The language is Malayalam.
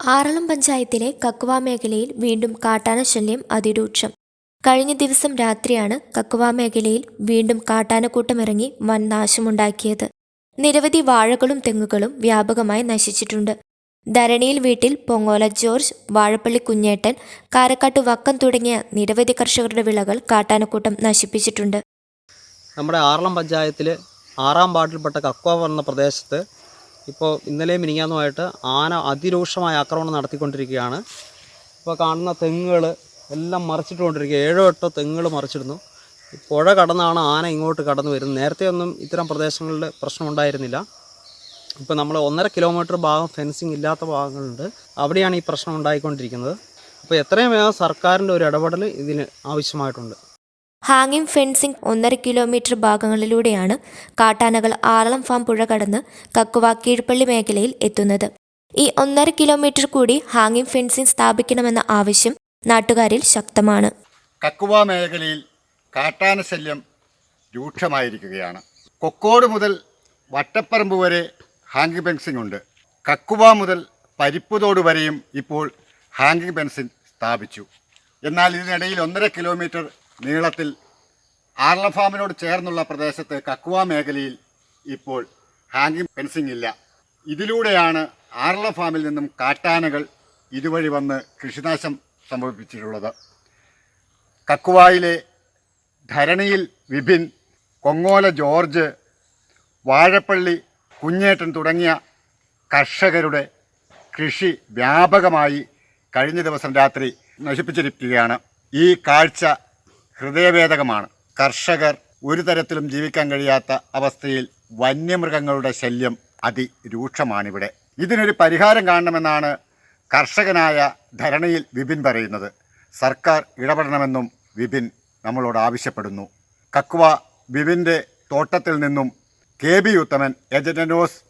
ആറളം പഞ്ചായത്തിലെ കക്കുവ മേഖലയിൽ വീണ്ടും കാട്ടാന ശല്യം അതിരൂക്ഷം. കഴിഞ്ഞ ദിവസം രാത്രിയാണ് കക്കുവ മേഖലയിൽ വീണ്ടും കാട്ടാനക്കൂട്ടമിറങ്ങി വൻ നാശമുണ്ടാക്കിയത്. നിരവധി വാഴകളും തെങ്ങുകളും വ്യാപകമായി നശിച്ചിട്ടുണ്ട്. ധരണിയിൽ വീട്ടിൽ പൊങ്ങോല ജോർജ് വാഴപ്പള്ളി കുഞ്ഞേട്ടൻ കാരക്കാട്ട് വക്കം തുടങ്ങിയ നിരവധി കർഷകരുടെ വിളകൾ കാട്ടാനക്കൂട്ടം നശിപ്പിച്ചിട്ടുണ്ട്. നമ്മുടെ ആറളം പഞ്ചായത്തിലെ ആറാം വാർഡിൽപ്പെട്ട കക്വ എന്ന പ്രദേശത്ത് ഇപ്പോൾ ഇന്നലെ മിനിങ്ങാന്നുമായിട്ട് ആന അതിരൂക്ഷമായ ആക്രമണം നടത്തിക്കൊണ്ടിരിക്കുകയാണ്. ഇപ്പോൾ കാണുന്ന തെങ്ങുകൾ എല്ലാം മറിച്ചിട്ടുകൊണ്ടിരിക്കുക ഏഴോ എട്ടോ തെങ്ങുകൾ മറിച്ചിടുന്നു. ഈ പുഴ കടന്നാണ് ആന ഇങ്ങോട്ട് കടന്നു വരുന്നത്. നേരത്തെ ഒന്നും ഇത്തരം പ്രദേശങ്ങളിൽ പ്രശ്നമുണ്ടായിരുന്നില്ല. ഇപ്പോൾ നമ്മൾ ഒന്നര കിലോമീറ്റർ ഭാഗം ഫെൻസിങ് ഇല്ലാത്ത ഭാഗങ്ങളുണ്ട്. അവിടെയാണ് ഈ പ്രശ്നം ഉണ്ടായിക്കൊണ്ടിരിക്കുന്നത്. അപ്പോൾ എത്രയും വേഗം സർക്കാരിന്റെ ഒരു ഇടപെടൽ ഇതിന് ആവശ്യമായിട്ടുണ്ട്. ഹാങ്ങിങ് ഫെൻസിംഗ് ഒന്നര കിലോമീറ്റർ ഭാഗങ്ങളിലൂടെയാണ് കാട്ടാനകൾ ആറളം ഫാം പുഴ കടന്ന് കക്കുവ കീഴ്പള്ളി മേഖലയിൽ എത്തുന്നത്. ഈ ഒന്നര കിലോമീറ്റർ കൂടി ഹാങ്ങിങ് ഫെൻസിംഗ് സ്ഥാപിക്കണമെന്ന ആവശ്യം നാട്ടുകാരിൽ ശക്തമാണ്. കക്കുവ മേഖലയിൽ കാട്ടാന ശല്യം രൂക്ഷമായിരിക്കുകയാണ്. കൊക്കോട് മുതൽ വട്ടപ്പറമ്പ് വരെ ഹാങ്ങിങ് ഫെൻസിംഗ് ഉണ്ട്. കക്കുവ മുതൽ പരിപ്പുതോട് വരെയും ഇപ്പോൾ ഹാങ്ങിങ് ഫെൻസിംഗ് സ്ഥാപിച്ചു. എന്നാൽ ഇതിനിടയിൽ ഒന്നര കിലോമീറ്റർ നീളത്തിൽ ആർല ഫാമിനോട് ചേർന്നുള്ള പ്രദേശത്ത് കക്കുവ മേഖലയിൽ ഇപ്പോൾ ഹാങ്ങിങ് ഫെൻസിംഗ് ഇല്ല. ഇതിലൂടെയാണ് ആർല ഫാമിൽ നിന്നും കാട്ടാനകൾ ഇതുവഴി വന്ന് കൃഷിനാശം സംഭവിപ്പിച്ചിട്ടുള്ളത്. കക്കുവായിലെ ധരണിയിൽ വിപിൻ കൊങ്ങോല ജോർജ് വാഴപ്പള്ളി കുഞ്ഞേട്ടൻ തുടങ്ങിയ കർഷകരുടെ കൃഷി വ്യാപകമായി കഴിഞ്ഞ ദിവസം രാത്രി നശിപ്പിച്ചിരിക്കുകയാണ്. ഈ കാഴ്ച ഹൃദയവേദകമാണ് കർഷകർ ഒരു തരത്തിലും ജീവിക്കാൻ കഴിയാത്ത അവസ്ഥയിൽ വന്യമൃഗങ്ങളുടെ ശല്യം അതിരൂക്ഷമാണിവിടെ. ഇതിനൊരു പരിഹാരം കാണണമെന്നാണ് കർഷകനായ ധരണിയിൽ വിപിൻ പറയുന്നത്. സർക്കാർ ഇടപെടണമെന്നും വിപിൻ നമ്മളോട് ആവശ്യപ്പെടുന്നു. കക്കുവ വിപിന്റെ തോട്ടത്തിൽ നിന്നും കെ ബി ഉത്തമൻ ന്യൂസ്